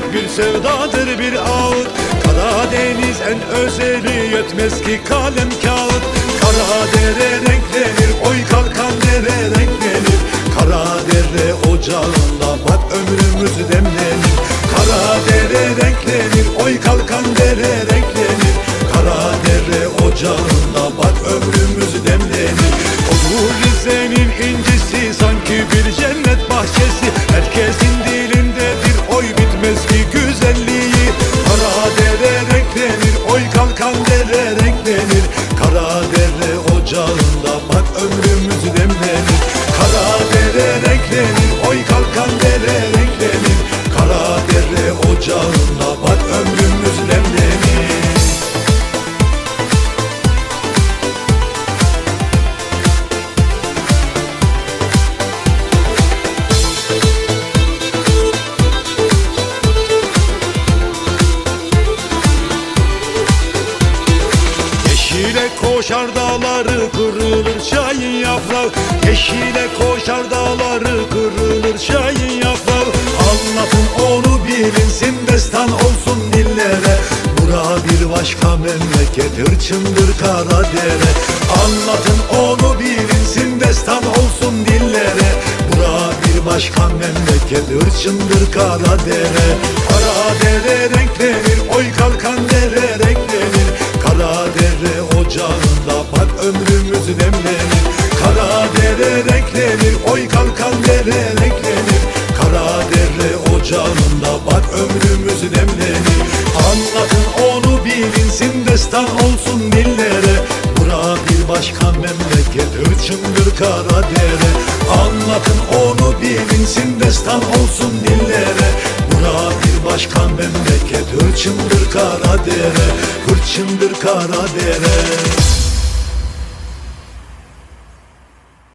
ahenk bir sevdadır bir ağıt. Karadeniz en özeli yetmez ki kalem kağıt. Karadere renklenir Karadere ocağında. Bak ömrümüz demlenir Karadere renklenir oy kalkan dere renklenir Karadere ocağında Yeşile koşar dağları kırılır çayın yaprağı Yeşile koşar dağları kırılır çayın yaprağı Anlatın onu bilinsin destan olsun dillere. Bura bir başka memleket hırçındır Karadere Anlatın onu bilinsin destan olsun dillere. Bura bir başka memleket hırçındır Karadere Karadere renklenir oy ömrümüz demlenir Karadere renklenir oy kalkan dere renklenir. Karadere ocağında bak ömrümüz demlenir. Anlatın onu bilinsin destan olsun dillere Bura bir başka memleket hırçındır Karadere Anlatın onu bilinsin destan olsun dillere Bura bir başka memleket hırçındır Karadere Hırçındır Karadere